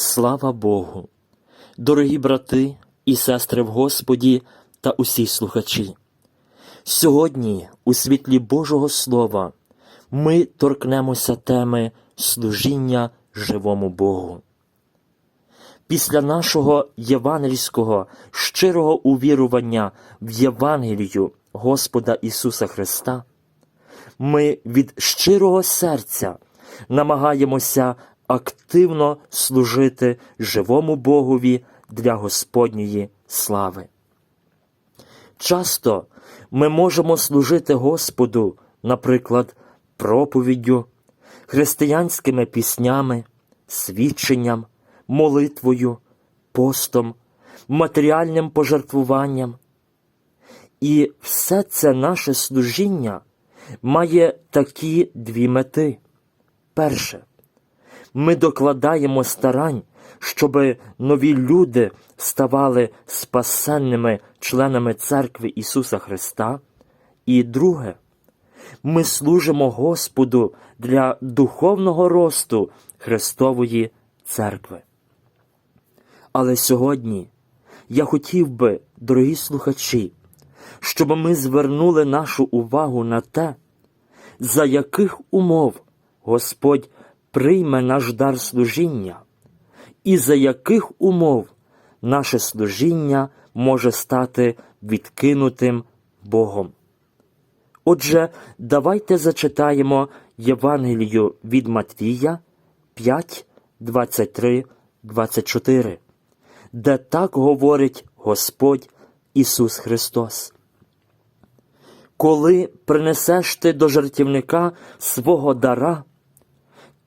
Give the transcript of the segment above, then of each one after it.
Слава Богу! Дорогі брати і сестри в Господі та усі слухачі. Сьогодні, у світлі Божого Слова, ми торкнемося теми служіння живому Богу. Після нашого євангельського щирого увірування в Євангелію Господа Ісуса Христа, ми від щирого серця намагаємося активно служити живому Богові для Господньої слави. Часто ми можемо служити Господу, наприклад, проповіддю, християнськими піснями, свідченням, молитвою, постом, матеріальним пожертвуванням. І все це наше служіння має такі дві мети. Перше, ми докладаємо старань, щоб нові люди ставали спасенними членами церкви Ісуса Христа. І друге, ми служимо Господу для духовного росту Христової церкви. Але сьогодні я хотів би, дорогі слухачі, щоб ми звернули нашу увагу на те, за яких умов Господь прийме наш дар служіння, і за яких умов наше служіння може стати відкинутим Богом. Отже, давайте зачитаємо Євангелію від Матвія 5, 23, 24, де так говорить Господь Ісус Христос. Коли принесеш ти до жертівника свого дара,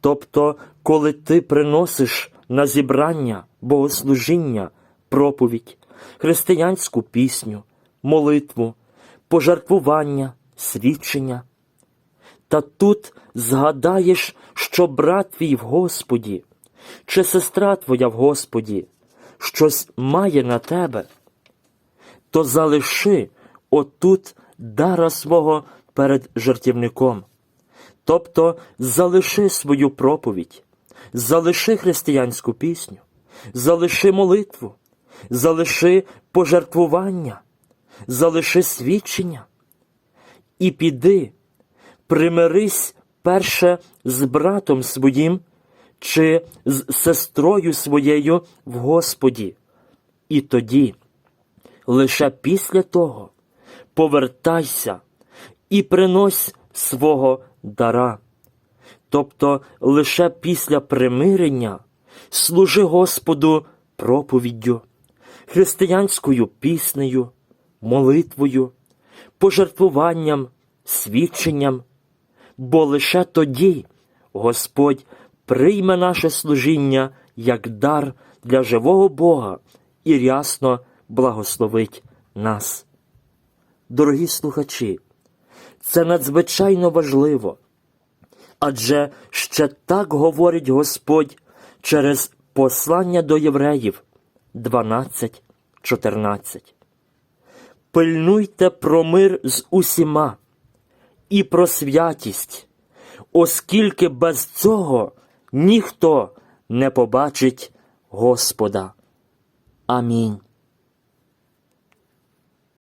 тобто, коли ти приносиш на зібрання, богослужіння, проповідь, християнську пісню, молитву, пожертвування, свідчення, та тут згадаєш, що брат твій в Господі, чи сестра твоя в Господі щось має на тебе, то залиши отут дара свого перед жертівником. Тобто залиши свою проповідь, залиши християнську пісню, залиши молитву, залиши пожертвування, залиши свідчення і піди, примирись перше з братом своїм чи з сестрою своєю в Господі. І тоді, лише після того, повертайся і принось свого дара. Тобто лише після примирення служи Господу проповіддю, християнською піснею, молитвою, пожертвуванням, свідченням, бо лише тоді Господь прийме наше служіння як дар для живого Бога і рясно благословить нас. Дорогі слухачі, це надзвичайно важливо, адже ще так говорить Господь через послання до євреїв 12.14. Пильнуйте про мир з усіма і про святість, оскільки без цього ніхто не побачить Господа. Амінь.